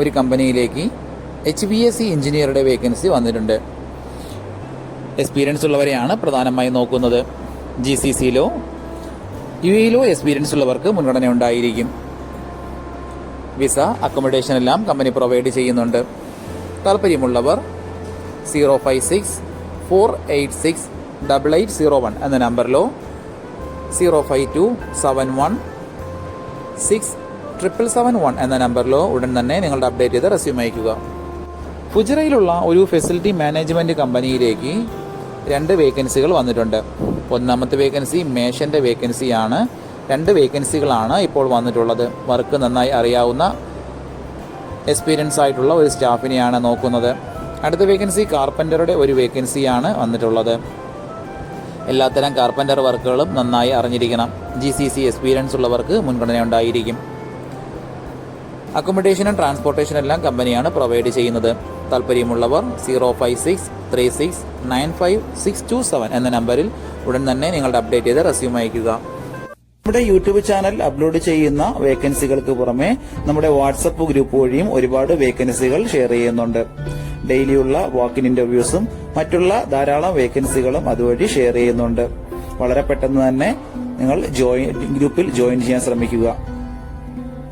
ഒരു കമ്പനിയിലേക്ക് H B S C എഞ്ചിനീയറുടെ വേക്കൻസി വന്നിട്ടുണ്ട്. എക്സ്പീരിയൻസ് ഉള്ളവരെയാണ് പ്രധാനമായും നോക്കുന്നത്. ജി സി സിയിലോ യു എയിലോ എക്സ്പീരിയൻസ് ഉള്ളവർക്ക് മുൻഗണന ഉണ്ടായിരിക്കും. വിസ അക്കോമഡേഷൻ എല്ലാം കമ്പനി പ്രൊവൈഡ് ചെയ്യുന്നുണ്ട്. താല്പര്യമുള്ളവർ zero five six four eight six double eight zero one എന്ന നമ്പറിലോ zero five two seven one six triple seven one എന്ന നമ്പറിലോ ഉടൻ തന്നെ നിങ്ങളുടെ അപ്ഡേറ്റ് ചെയ്ത് റെസ്യൂം അയക്കുക ഫുജറയിലുള്ള ഒരു ഫെസിലിറ്റി മാനേജ്മെന്റ് കമ്പനിയിലേക്ക് രണ്ട് വേക്കൻസികൾ വന്നിട്ടുണ്ട്. ഒന്നാമത്തെ വേക്കൻസി മേഷന്റെ വേക്കൻസിയാണ് രണ്ട് വേക്കൻസികളാണ് ഇപ്പോൾ വന്നിട്ടുള്ളത്. വർക്ക് നന്നായി അറിയാവുന്ന എക്സ്പീരിയൻസ് ആയിട്ടുള്ള ഒരു സ്റ്റാഫിനെയാണ് നോക്കുന്നത്. അടുത്ത വേക്കൻസി കാർപ്പന്ററുടെ ഒരു വേക്കൻസിയാണ് വന്നിട്ടുള്ളത്. എല്ലാത്തരം കാർപ്പന്റർ വർക്കുകളും നന്നായി അറിഞ്ഞിരിക്കണം. ജി സി സി എക്സ്പീരിയൻസ് ഉള്ളവർക്ക് മുൻഗണന ഉണ്ടായിരിക്കും. അക്കോമഡേഷനും ട്രാൻസ്പോർട്ടേഷനും എല്ലാം കമ്പനിയാണ് പ്രൊവൈഡ് ചെയ്യുന്നത്. താല്പര്യമുള്ളവർ zero five six three six nine five six two seven എന്ന നമ്പറിൽ ഉടൻ തന്നെ നിങ്ങളുടെ അപ്ഡേറ്റ് ചെയ്ത് റെസ്യൂം അയക്കുക നമ്മുടെ യൂട്യൂബ് ചാനൽ അപ്ലോഡ് ചെയ്യുന്ന വേക്കൻസികൾക്ക് പുറമെ നമ്മുടെ വാട്സപ്പ് ഗ്രൂപ്പ് വഴിയും ഒരുപാട് വേക്കൻസികൾ ഷെയർ ചെയ്യുന്നുണ്ട്. ഡെയിലിയുള്ള വാക്കിൻ ഇന്റർവ്യൂസും മറ്റുള്ള ധാരാളം വേക്കൻസികളും അതുവഴി ഷെയർ ചെയ്യുന്നുണ്ട്. വളരെ പെട്ടെന്ന് തന്നെ നിങ്ങൾ ജോയിൻ ഗ്രൂപ്പിൽ ജോയിൻ ചെയ്യാൻ ശ്രമിക്കുക.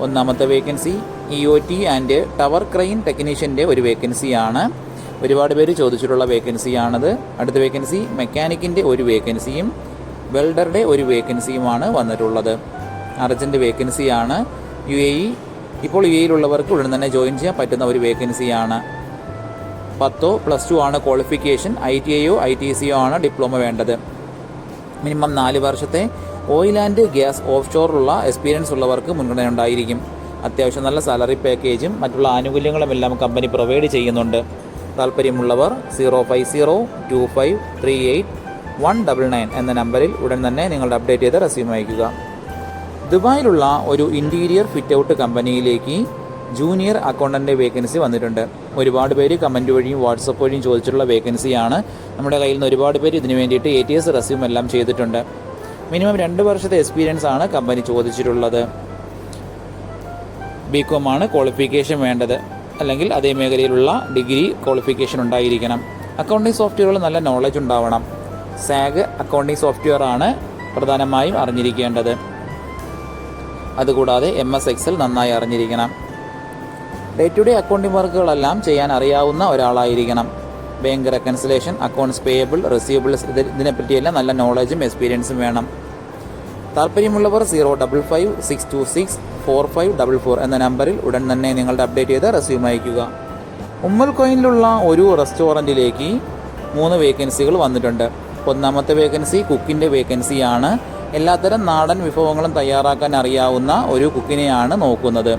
ഒന്നാമത്തെ vacancy E O T and tower crane ടെക്നീഷ്യന്റെ ഒരു വേക്കൻസിയാണ് ഒരുപാട് പേര് ചോദിച്ചിട്ടുള്ള വേക്കൻസിയാണത് അടുത്ത വേക്കൻസി മെക്കാനിക്കിന്റെ ഒരു വേക്കൻസിയും വെൽഡറുടെ ഒരു വേക്കൻസിയുമാണ് വന്നിട്ടുള്ളത്. അർജന്റ് വേക്കൻസിയാണ് യു എ ഇ ഇപ്പോൾ യു എയിലുള്ളവർക്ക് ഉടൻ തന്നെ ജോയിൻ ചെയ്യാൻ പറ്റുന്ന ഒരു വേക്കൻസിയാണ് പത്തോ പ്ലസ് ടു ആണ് ക്വാളിഫിക്കേഷൻ ഐ ടി ഐയോ ഐ ടി സിയോ ആണ് ഡിപ്ലോമ വേണ്ടത്. മിനിമം നാല് വർഷത്തെ ഓയിൽ ആൻഡ് ഗ്യാസ് ഓഫ് ഷോറിലുള്ള എക്സ്പീരിയൻസ് ഉള്ളവർക്ക് മുൻഗണന ഉണ്ടായിരിക്കും. അത്യാവശ്യം നല്ല സാലറി പാക്കേജും മറ്റുള്ള ആനുകൂല്യങ്ങളും എല്ലാം കമ്പനി പ്രൊവൈഡ് ചെയ്യുന്നുണ്ട്. താല്പര്യമുള്ളവർ zero five zero two five three eight one double nine എന്ന നമ്പറിൽ ഉടൻ തന്നെ നിങ്ങളുടെ അപ്ഡേറ്റ് ചെയ്ത റെസ്യൂം അയക്കുക ദുബായിലുള്ള ഒരു ഇന്റീരിയർ ഫിറ്റ് ഔട്ട് കമ്പനിയിലേക്ക് ജൂനിയർ അക്കൗണ്ടന്റെ വേക്കൻസി വന്നിട്ടുണ്ട്. ഒരുപാട് പേര് കമന്റ് വഴിയും വാട്സപ്പ് വഴിയും ചോദിച്ചിട്ടുള്ള വേക്കൻസിയാണ്. നമ്മുടെ കയ്യിൽ നിന്ന് ഒരുപാട് പേര് ഇതിനു വേണ്ടിയിട്ട് എ ടി എസ് റെസ്യൂം എല്ലാം ചെയ്തിട്ടുണ്ട്. മിനിമം രണ്ട് വർഷത്തെ എക്സ്പീരിയൻസ് ആണ് കമ്പനി ചോദിച്ചിട്ടുള്ളത്. ബി കോം ആണ് ക്വാളിഫിക്കേഷൻ വേണ്ടത്. അല്ലെങ്കിൽ അതേ മേഖലയിലുള്ള ഡിഗ്രി ക്വാളിഫിക്കേഷൻ ഉണ്ടായിരിക്കണം. അക്കൗണ്ടിംഗ് സോഫ്റ്റ്വെയറുകൾ നല്ല നോളജ് ഉണ്ടാവണം. സാഗ് അക്കൗണ്ടിംഗ് സോഫ്റ്റ്വെയർ ആണ് പ്രധാനമായും അറിഞ്ഞിരിക്കേണ്ടത്. അതുകൂടാതെ എം എസ് എക്സൽ നന്നായി അറിഞ്ഞിരിക്കണം. ഡേ ടു ഡേ അക്കൗണ്ടിംഗ് വർക്കുകളെല്ലാം ചെയ്യാൻ അറിയാവുന്ന ഒരാളായിരിക്കണം. Bank reconciliation accounts payable receivables ഇത് ഇതിനെപ്പറ്റിയെല്ലാം നല്ല നോളജും എക്സ്പീരിയൻസും വേണം. താല്പര്യമുള്ളവർ zero double five six two six four five double four എന്ന നമ്പറിൽ ഉടൻ തന്നെ നിങ്ങളുടെ അപ്ഡേറ്റ് ചെയ്ത റെസ്യൂം അയയ്ക്കുക. ഉമ്മൽ കോയിനിലുള്ള ഒരു റെസ്റ്റോറന്റിലേക്ക് മൂന്ന് വേക്കൻസികൾ വന്നിട്ടുണ്ട്. ഒന്നാമത്തെ വേക്കൻസി കുക്കിന്റെ വേക്കൻസിയാണ്. എല്ലാത്തരം നാടൻ വിഭവങ്ങളും തയ്യാറാക്കാൻ അറിയാവുന്ന ഒരു കുക്കിനെയാണ് നോക്കുന്നത്.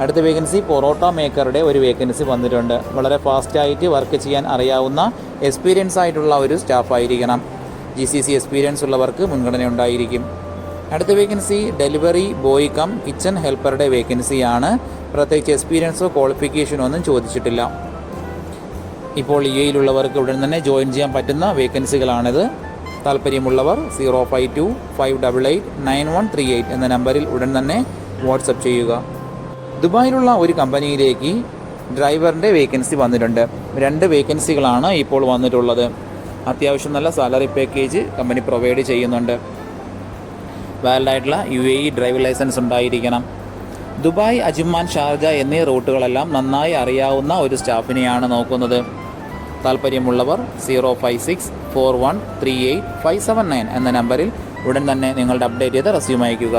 അടുത്ത വേക്കൻസി പൊറോട്ട മേക്കറുടെ ഒരു വേക്കൻസി വന്നിട്ടുണ്ട്. വളരെ ഫാസ്റ്റായിട്ട് വർക്ക് ചെയ്യാൻ അറിയാവുന്ന എക്സ്പീരിയൻസ് ആയിട്ടുള്ള ഒരു സ്റ്റാഫ് ആയിരിക്കണം. ജി സി സി എക്സ്പീരിയൻസ് ഉള്ളവർക്ക് മുൻഗണന ഉണ്ടായിരിക്കും. അടുത്ത vacancy delivery boy cum kitchen ഹെൽപ്പറുടെ വേക്കൻസിയാണ് പ്രത്യേകിച്ച് എക്സ്പീരിയൻസോ ക്വാളിഫിക്കേഷനോ ഒന്നും ചോദിച്ചിട്ടില്ല. ഇപ്പോൾ യു എയിലുള്ളവർക്ക് ഉടൻ തന്നെ ജോയിൻ ചെയ്യാൻ പറ്റുന്ന വേക്കൻസികളാണിത് താല്പര്യമുള്ളവർ zero five two five double eight nine one three eight എന്ന നമ്പറിൽ ഉടൻ തന്നെ വാട്സപ്പ് ചെയ്യുക. ദുബായിലുള്ള ഒരു കമ്പനിയിലേക്ക് ഡ്രൈവറിന്റെ വേക്കൻസി വന്നിട്ടുണ്ട്. രണ്ട് വേക്കൻസികളാണ് ഇപ്പോൾ വന്നിട്ടുള്ളത്. അത്യാവശ്യം നല്ല സാലറി പാക്കേജ് കമ്പനി പ്രൊവൈഡ് ചെയ്യുന്നുണ്ട്. വാലിഡ് ആയിട്ടുള്ള U A E driving licence ഉണ്ടായിരിക്കണം. ദുബായ് അജുമാൻ ഷാർജ എന്നീ റൂട്ടുകളെല്ലാം നന്നായി അറിയാവുന്ന ഒരു സ്റ്റാഫിനെയാണ് നോക്കുന്നത്. താല്പര്യമുള്ളവർ zero five six four one three eight five seven nine എന്ന നമ്പറിൽ ഉടൻ തന്നെ നിങ്ങളുടെ അപ്ഡേറ്റ് ചെയ്ത് റെസ്യൂം അയയ്ക്കുക.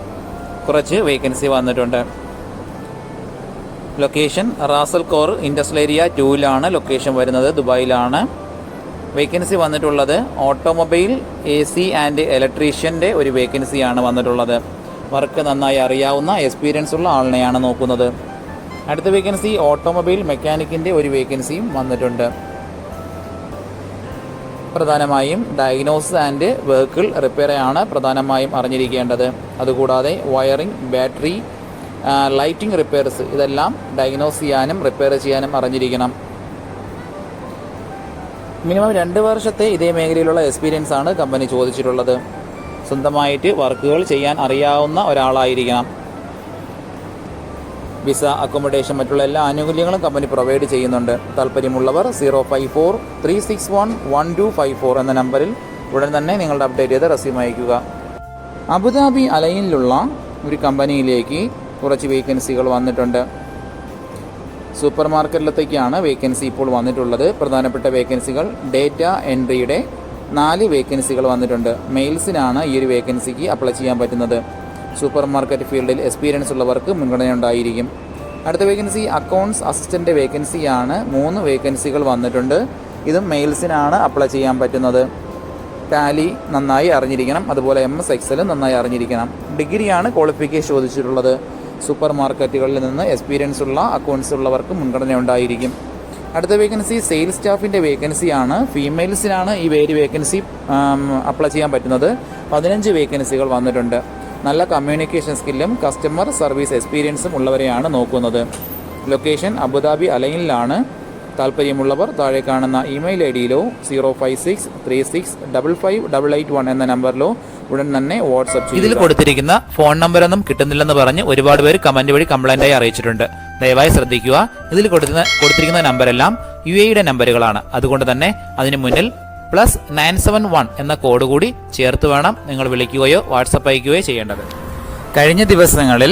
കുറച്ച് വേക്കൻസി വന്നിട്ടുണ്ട്. Location Ras al Khor industrial area ടൂവിലാണ് location വരുന്നത്. ദുബായിലാണ് വേക്കൻസി വന്നിട്ടുള്ളത്. ഓട്ടോമൊബൈൽ എ സി ആൻഡ് ഇലക്ട്രീഷ്യന്റെ ഒരു വേക്കൻസിയാണ് വന്നിട്ടുള്ളത്. വർക്ക് നന്നായി അറിയാവുന്ന എക്സ്പീരിയൻസ് ഉള്ള ആളിനെയാണ് നോക്കുന്നത്. അടുത്ത വേക്കൻസി ഓട്ടോമൊബൈൽ മെക്കാനിക്കിന്റെ ഒരു വേക്കൻസിയും വന്നിട്ടുണ്ട്. പ്രധാനമായും ഡയഗ്നോസിസ് ആൻഡ് വെഹിക്കിൾ റിപ്പയറാണ് പ്രധാനമായും അറിഞ്ഞിരിക്കേണ്ടത്. അതുകൂടാതെ വയറിംഗ് ബാറ്ററി ലൈറ്റിംഗ് റിപ്പയർസ് ഇതെല്ലാം ഡയഗ്നോസ് ചെയ്യാനും റിപ്പയർ ചെയ്യാനും അറിഞ്ഞിരിക്കണം. മിനിമം രണ്ട് വർഷത്തെ ഇതേ മേഖലയിലുള്ള എക്സ്പീരിയൻസ് ആണ് കമ്പനി ചോദിച്ചിട്ടുള്ളത്. സ്വന്തമായിട്ട് വർക്കുകൾ ചെയ്യാൻ അറിയാവുന്ന ഒരാളായിരിക്കണം. വിസ അക്കോമഡേഷൻ മറ്റുള്ള എല്ലാ ആനുകൂല്യങ്ങളും കമ്പനി പ്രൊവൈഡ് ചെയ്യുന്നുണ്ട്. താല്പര്യമുള്ളവർ zero five four three six one one two five four എന്ന നമ്പറിൽ ഉടൻ തന്നെ നിങ്ങളുടെ അപ്ഡേറ്റ് ചെയ്ത് റെസ്യൂം അയക്കുക അബുദാബി അലൈനിലുള്ള ഒരു കമ്പനിയിലേക്ക് കുറച്ച് വേക്കൻസികൾ വന്നിട്ടുണ്ട്. സൂപ്പർ മാർക്കറ്റിലത്തേക്കാണ് വേക്കൻസി ഇപ്പോൾ വന്നിട്ടുള്ളത്. പ്രധാനപ്പെട്ട വേക്കൻസികൾ ഡേറ്റ എൻട്രിയുടെ നാല് വേക്കൻസികൾ വന്നിട്ടുണ്ട്. മെയിൽസിനാണ് ഈ ഒരു വേക്കൻസിക്ക് അപ്ലൈ ചെയ്യാൻ പറ്റുന്നത്. സൂപ്പർ മാർക്കറ്റ് ഫീൽഡിൽ എക്സ്പീരിയൻസ് ഉള്ളവർക്ക് മുൻഗണന ഉണ്ടായിരിക്കും. അടുത്ത വേക്കൻസി അക്കൗണ്ട്സ് അസിസ്റ്റന്റ് വേക്കൻസിയാണ് മൂന്ന് വേക്കൻസികൾ വന്നിട്ടുണ്ട്. ഇതും മെയിൽസിനാണ് അപ്ലൈ ചെയ്യാൻ പറ്റുന്നത്. ടാലി നന്നായി അറിഞ്ഞിരിക്കണം. അതുപോലെ എം എസ് എക്സലും നന്നായി അറിഞ്ഞിരിക്കണം. ഡിഗ്രിയാണ് ക്വാളിഫിക്കേഷൻ ചോദിച്ചിട്ടുള്ളത്. സൂപ്പർ മാർക്കറ്റുകളിൽ നിന്ന് എക്സ്പീരിയൻസ് ഉള്ള അക്കൗണ്ട്സ് ഉള്ളവർക്ക് മുൻഗണന ഉണ്ടായിരിക്കും. അടുത്ത വേക്കൻസി സെയിൽസ് സ്റ്റാഫിന്റെ വേക്കൻസിയാണ് ഫീമെയിൽസിനാണ് ഈ വേര് വേക്കൻസി അപ്ലൈ ചെയ്യാൻ പറ്റുന്നത്. പതിനഞ്ച് വേക്കൻസികൾ വന്നിട്ടുണ്ട്. നല്ല കമ്മ്യൂണിക്കേഷൻ സ്കില്ലും കസ്റ്റമർ സർവീസ് എക്സ്പീരിയൻസും ഉള്ളവരെയാണ് നോക്കുന്നത്. ലൊക്കേഷൻ അബുദാബി അലൈനിലാണ്. താല്പര്യമുള്ളവർ താഴെ കാണുന്ന email I ഡിയിലോ zero five six three six double five double eight one എന്ന നമ്പറിലോ ഉടൻ തന്നെ വാട്സ്ആപ്പ് ഇതിൽ കൊടുത്തിരിക്കുന്ന ഫോൺ നമ്പറൊന്നും കിട്ടുന്നില്ലെന്ന് പറഞ്ഞ് ഒരുപാട് പേര് കമന്റ് വഴി കംപ്ലൈന്റ് ആയി അറിയിച്ചിട്ടുണ്ട്. ദയവായി ശ്രദ്ധിക്കുക. ഇതിൽ കൊടുക്കുന്ന കൊടുത്തിരിക്കുന്ന നമ്പരെല്ലാം യു എയുടെ നമ്പറുകളാണ്. അതുകൊണ്ട് തന്നെ അതിന് മുന്നിൽ പ്ലസ് നയൻ സെവൻ വൺ എന്ന കോഡ് കൂടി ചേർത്ത് വേണം നിങ്ങൾ വിളിക്കുകയോ വാട്സപ്പ് അയക്കുകയോ ചെയ്യേണ്ടത്. കഴിഞ്ഞ ദിവസങ്ങളിൽ